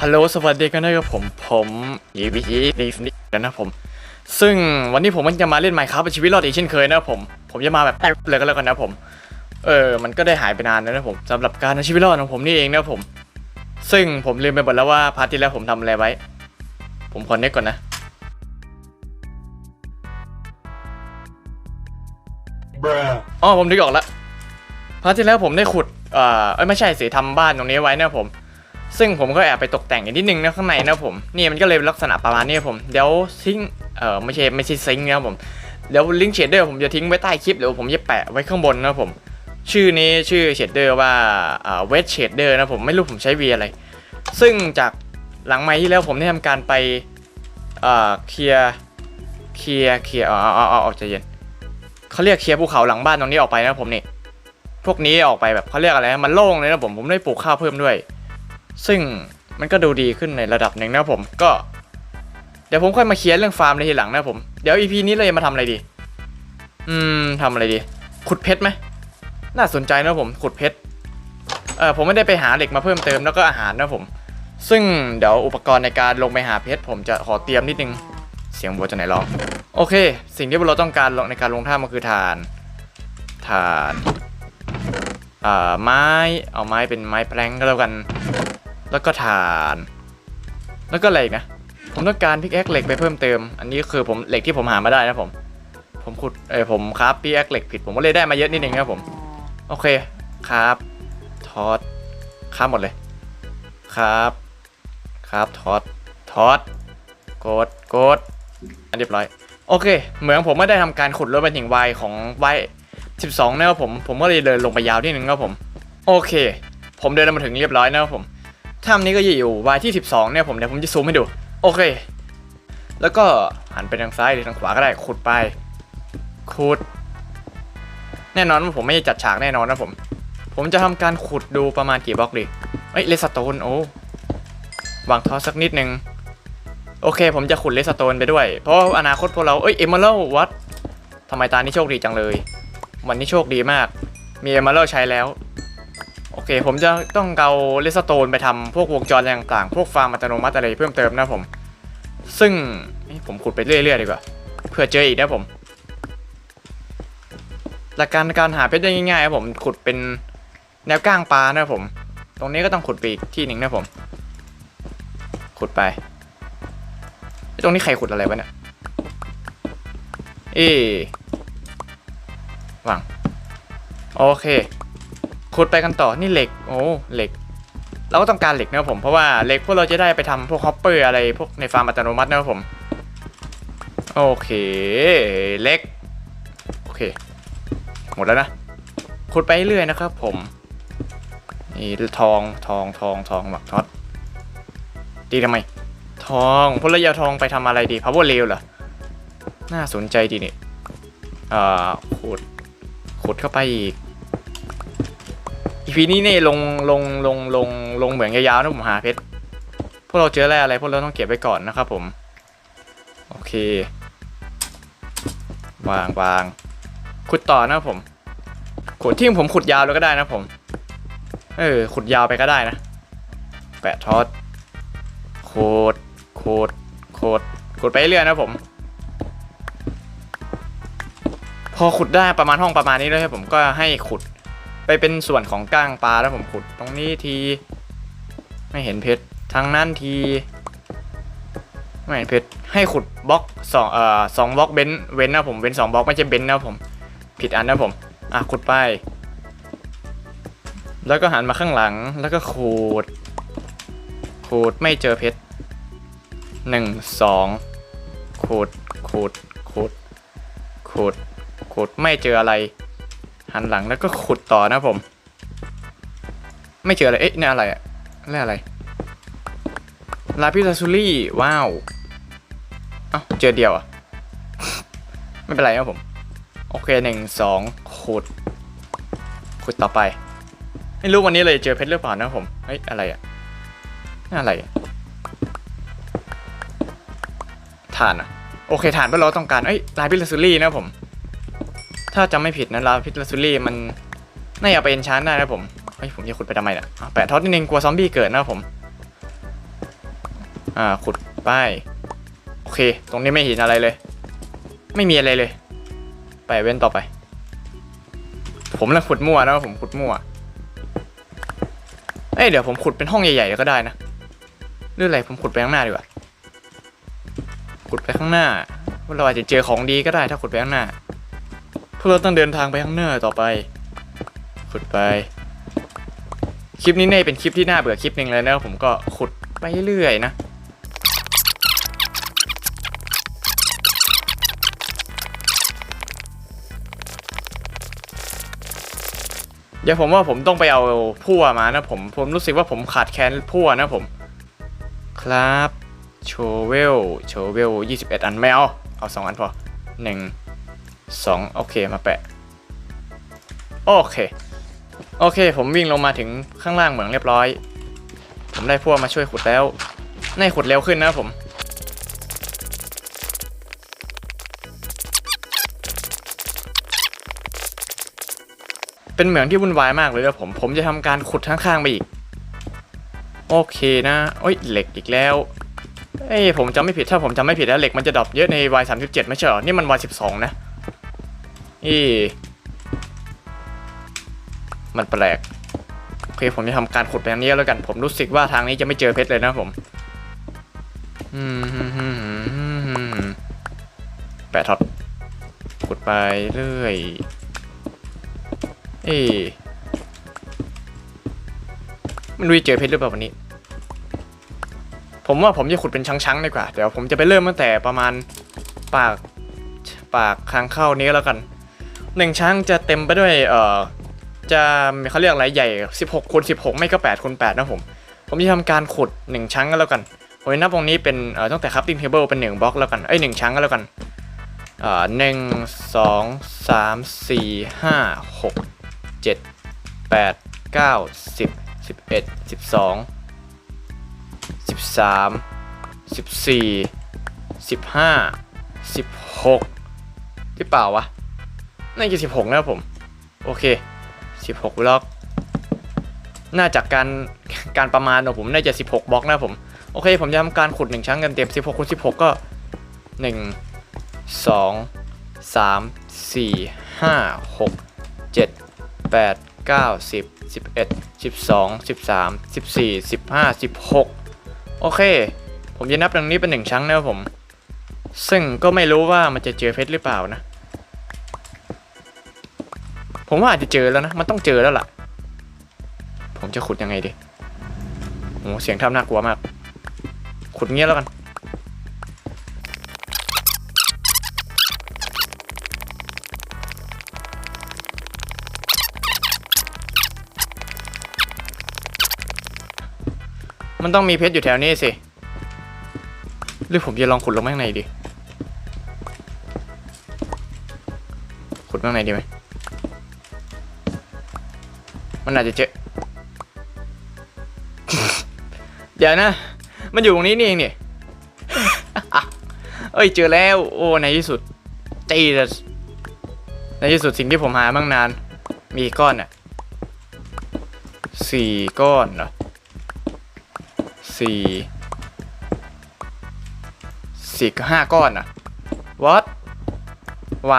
ฮัลโหลสวัสดีกันนะครับผม ผมยีวิยีรีฟนิกนะผม ซึ่งวันนี้ผมมันจะมาเล่นไมค์ครับชีวิตรอดอีกเช่นเคยนะผม ผมจะมาแบบแป๊บเลยก็แล้วกันนะผม เออ มันก็ได้หายไปนานแล้วนะผมสำหรับการชีวิตรอดของผมนี่เองนะผม ซึ่งผมลืมไปหมดแล้วว่าพาร์ทที่แล้วผมทำอะไรไว้ ผมขอเน็กก่อนนะ อ๋อผมนึกออกแล้วพาร์ทที่แล้วผมได้ขุดเอ่อไม่ใช่สิทำบ้านตรงนี้ไว้นะผม ซึ่งผมก็แอบไปตกแต่งอีกนิดนึงนะข้างในนะผมนี่มันก็เลยลักษณะประมาณนี้ผมเดี๋ยวทิ้งเอ่อไม่ใช่ไม่ใช่ซิงนะผมเดี๋ยวลิงก์เชดเดอร์ผมจะทิ้งไว้ใต้คลิปเดี๋ยวผมจะแปะไว้ข้างบนนะผม ชื่อนี้ชื่อเชดเดอร์ว่าเอ่อเวทเชดเดอร์นะผมไม่รู้ผมใช้วีอะไร ซึ่งจากหลังไม้ที่แล้วผมได้ทำการไปเอ่อเคลียร์เคลียร์เคลียร์เอาเอาเอาเอาเอาใจเย็น เขาเรียกเคลียร์ภูเขาหลังบ้านตรงนี้ออกไปนะผมนี่พวกนี้ออกไปแบบเขาเรียกอะไรนะมันโล่งเลยนะผมผมได้ปลูกข้าวเพิ่มด้วย ซึ่งมันก็ดูดีขึ้นในระดับหนึ่งนะผมก็ เดี๋ยวผมค่อยมาเคลียร์เรื่องฟาร์มในทีหลังนะผมเดี๋ยว EP นี้เราจะมาทำอะไรดี อืมทำอะไรดี ขุดเพชรไหมน่าสนใจนะผมขุดเพชรเออผมไม่ได้ไปหาเหล็กมาเพิ่มเติมแล้วก็อาหารนะผม ซึ่งเดี๋ยวอุปกรณ์ในการลงไปหาเพชรผมจะขอเตรียมนิดนึง เสียงบัวจะไหนร้อง โอเค สิ่งที่เราต้องการในการลงท่ามันคือถ่านถ่านอ่าไม้เอาไม้เป็นไม้แปลงก็แล้วกัน แล้วก็ถ่าน แล้วก็อะไรอีกนะผมต้องการพิกแอคเหล็กไปเพิ่มเติม อันนี้คือผมเหล็กที่ผมหามาได้นะผม ผมขุดเออผมคราฟพิกแอคเหล็กผิดผมก็เลยได้มาเยอะนิดนึงนะครับผม โอเคครับทอดคราฟหมดเลยครับครับทอดทอดกดกดอันเรียบร้อย โอเค เหมือนผมไม่ได้ทำการขุดรถไปถึงวัยของวัย12 นะครับผม ผมก็เลยเดินลงไปยาวนิดนึงครับผม โอเค ผมเดินมาถึงเรียบร้อยนะครับผมถ้ำนี้ก็จะอยู่วายที่ 12 เนี่ยผมเดี๋ยวผมจะซูมให้ดู โอเค แล้วก็หันไปทางซ้ายหรือทางขวาก็ได้ขุดไปขุด แน่นอนว่าผมไม่ได้จัดฉากแน่นอนนะผม ผมจะทำการขุดดูประมาณกี่บล็อกดีเอ้ยเลสโตนโอ้วางทอสักนิดนึง โอเค ผมจะขุดเลสโตนไปด้วย เพราะอนาคตพวกเรา เอ้ยเอมเมอรัลวัดทำไมตานี้โชคดีจังเลย วันนี้โชคดีมาก มีเอมเมอรัลใช้แล้ว โอเค ผมจะต้องเอาเลสโตนไปทำพวกวงจรต่างๆ พวกฟาร์มอัตโนมัติอะไรเพิ่มเติมนะผม ซึ่งผมขุดไปเรื่อยๆดีกว่า เพื่อเจออีกนะผมหลักการการหาเพชรได้ง่ายๆครับผมขุดเป็นแนวก้างปลานะผม ตรงนี้ก็ต้องขุดไปอีกที่หนึ่งนะผม ขุดไป ตรงนี้ใครขุดอะไรวะเนี่ย เอ๊วางโอเค ขุดไปกันต่อ นี่เหล็ก โอ้ เหล็ก เราก็ต้องการเหล็กนะครับผม เพราะว่าเหล็กพวกเราจะได้ไปทำพวกฮอปเปอร์อะไรพวกในฟาร์มอัตโนมัตินะครับผม โอเค เหล็ก โอเค หมดแล้วนะ ขุดไปเรื่อยนะครับผม นี่ทอง ทอง ทอง ทองหมักท็อตดีทำไม ทองพลยาทองไปทำอะไรดี power rail เหรอ น่าสนใจดีนี่อ่าขุดขุดเข้าไปอีกอีพีนี้นี่ลงลงลงลงลงเหมืองยาวๆนะผมหาเพชรพวกเราเจออะไรอะไรพวกเราต้องเก็บไว้ก่อนนะครับผม โอเควางวางขุดต่อนะผมขุดที่ผมขุดยาวเลยก็ได้นะผม เออขุดยาวไปก็ได้นะ แปะทอดโคด โคดโคดขุดไปเรื่อยนะผม พอขุดได้ประมาณห้องประมาณนี้แล้วครับผมก็ให้ขุด ไปเป็นส่วนของก้างปลาแล้วผมขุดตรงนี้ที ไม่เห็นเพชรทางนั้นที ไม่เห็นเพชรให้ขุดบล็อกสองเอ่อสองบล็อกเบนเว้นนะผมเว้นสองบล็อกไม่ใช่เบนนะผม ผิดอันนะผมอะขุดไป แล้วก็หันมาข้างหลังแล้วก็ขูดขูดไม่เจอเพชร หนึ่งสองขูดขูดขูดขูดขูดไม่เจออะไร หันหลังแล้วก็ขุดต่อนะผม ไม่เจออะไร เอ๊ะนี่อะไรอะนี่อะไร ลาพิซาซูรี่ว้าวเอ้าเจอเดียวอะไม่เป็นไรครับผม โอเคหนึ่งสองขุดขุดต่อไป ไม่รู้วันนี้เลยเจอเพชรหรือเปล่านะผม เฮ้ยอะไรอะนี่อะไรอะานอะ โอเคถ่านเพื่อเราต้องการเอ้ยลาพิซาซูรี่นะผม ถ้าจำไม่ผิดนะลาพิลซูรี่มันน่าจะเอาไปเอนชานได้นะผมเฮ้ยผมจะขุดไปทำไมเนี่ยอะแปะท็อตนิดนึงกลัวซอมบี้เกิดนะผม อ่าขุดไปโอเค ตรงนี้ไม่เห็นอะไรเลย ไม่มีอะไรเลย ไปเว้นต่อไป ผมเล่นขุดมั่วนะผมขุดมั่ว เอ้ยเดี๋ยวผมขุดเป็นห้องใหญ่ๆก็ได้นะหรืออะไรผมขุดไปข้างหน้าดีกว่า ขุดไปข้างหน้าพวกเราอาจจะเจอของดีก็ได้ถ้าขุดไปข้างหน้าพวกเราต้องเดินทางไปข้างหน้าต่อไป ขุดไป คลิปนี้เนี่ยเป็นคลิปที่น่าเบื่อคลิปหนึ่งเลยนะผมก็ขุดไปเรื่อยๆนะเดี๋ยวผมว่าผมต้องไปเอาพั่วมานะผม ผมรู้สึกว่าผมขาดแคลนพั่วนะผม ครับ โชเวลโชเวล21 อันไม่เอา เอา 2 อันพอ 1 2 โอเคมาแปะ โอเค โอเค ผมวิ่งลงมาถึงข้างล่างเหมืองเรียบร้อย ผมได้พวกมาช่วยขุดแล้วน่าจะขุดเร็วขึ้นนะผมเป็นเหมืองที่วุ่นวายมากเลยนะผม ผมจะทำการขุดข้างๆไปอีก โอเคนะ โอ้ยเหล็กอีกแล้ว เอ้ยผมจำไม่ผิดถ้าผมจำไม่ผิดแล้วเหล็กมันจะดรอปเยอะใน Y 3 7ไม่ใช่เหรอ นี่มัน Y 1 2นะอีมันแปลกโอเคผมจะทำการขุดไปทางนี้แล้วกัน ผมรู้สึกว่าทางนี้จะไม่เจอเพชรเลยนะผมแปะท็อตขุดไปเรื่อยเอ้ยไม่รู้จะเจอเพชรหรือเปล่าวันนี้ ผมว่าผมจะขุดเป็นชั้งๆดีกว่า เดี๋ยวผมจะไปเริ่มตั้งแต่ประมาณปากปากทางเข้านี้แล้วกันหนึ่งช้างจะเต็มไปด้วยเอ่อจะเขาเรียกอะไรใหญ่ 16คูณ16 ไม่ก็8คูณ8นะผม ผมจะทำการขุด 1 ชั้งก็แล้วกันผมนับตรงนี้เป็นเอ่อตั้งแต่คัพติ้งเทเบิลเป็น1บล็อกแล้วกันเอ้ยหนึ่งชั้งก็แล้วกันเอ่อหนึ่งสองสามสี่ห้าหกเจ็ดแปดเก้าสิบสิบเอ็ดสิบสอง 13 14 15 16หรือเปล่าวะน่าจะ16นะครับผม โอเค 16บล็อกน่าจากการการประมาณของผมน่าจะ 16บล็อกนะผม โอเค ผมจะทำการขุด 1ชั้นกันเต็ม 16คูณ16 ก็ 1 2 3 4 5 6 7 8 9 10 11 12 13 14 15 16 โอเค ผมจะนับตรงนี้เป็นหนึ่งชั้งนะครับผม ซึ่งก็ไม่รู้ว่ามันจะเจอเพชรหรือเปล่านะ ผมว่าอาจจะเจอแล้วนะ มันต้องเจอแล้วล่ะ ผมจะขุดยังไงดีโอ้เสียงทำน่ากลัวมาก ขุดเงี้ยแล้วกัน มันต้องมีเพชรอยู่แถวนี้สิ หรือผมจะลองขุดลงข้างในดิขุดข้างในดีไหม มันอาจจะเจอ เดี๋ยวนะ มันอยู่ตรงนี้นี่เองนี่เอ้ยเจอแล้ว โอ้ในที่สุดจีดในที่สุดสิ่งที่ผมหาบ้างนาน มีก้อนอะสี่ก้อนเหรอ สี่สี่ก็ห้าก้อนอะ what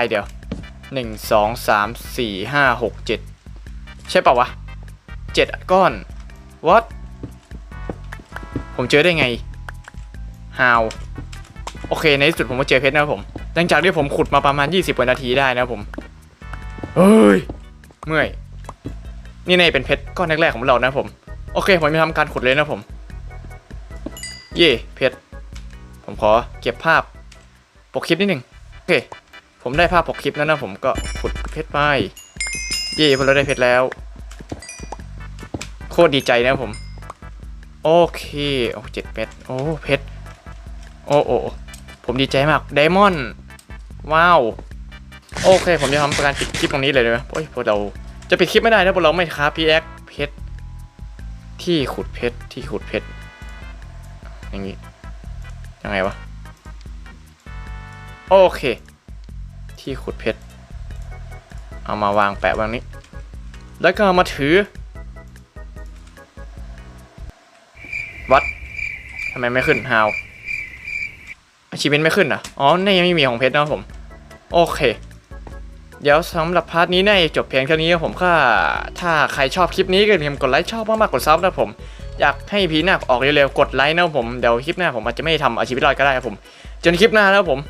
y เดี๋ยวหนึ่งสองสามสี่ห้าหกเจ็ดใช่ป่าวะเจ็ดก้อน what ผมเจอได้ไง how โอเค ในที่สุดผมก็เจอเพชรนะครับผม หลังจากที่ผมขุดมาประมาณ 20กว่านาทีได้นะครับผม เฮ้ย เมื่อย นี่ในเป็นเพชรก้อนแรกๆของเรานะครับผม โอเค ผมจะทำการขุดเลยนะครับผม เย่เพชรผมขอเก็บภาพปกคลิปนิดหนึ่งโอเค ผมได้ภาพปกคลิปแล้วนะผมก็ขุดเพชรไปเย่พอเราได้เพชรแล้ว โคตรดีใจนะผม โอเคโอ้เจ็ดเพชรโอ้เพชรโอ้โอ้ผมดีใจมากไดมอนด์ว้าวโอเค ผมจะทำการปิดคลิปตรงนี้เลยนะโอ้ยพวกเราจะปิดคลิปไม่ได้ถ้าพวกเราไม่ค้าพีแอคเพชรที่ขุดเพชรที่ขุดเพชร อย่างงี้ยังไงวะ โอเค ที่ขุดเพชร เอามาวางแปะวางนี้ แล้วก็ามาถือ วัดทำไมไม่ขึ้นฮาวอาชีพไม่ขึ้นอะ อ๋อนี่ยังไม่มีของเพชรนะผม โอเค เดี๋ยวสำหรับพาร์ทนี้ได้จบเพียงเท่านี้ครับผมก็ถ้าใครชอบคลิปนี้ก็อย่าลืมกดไลค์ชอบมากๆกดซับนะผม อยากให้พีหน้าออกเร็วๆ กดไลค์นะครับผม เดี๋ยวคลิปหน้าผมอาจจะไม่ทำอาชีพรอดก็ได้ครับผม จนคลิปหน้าแล้วครับผม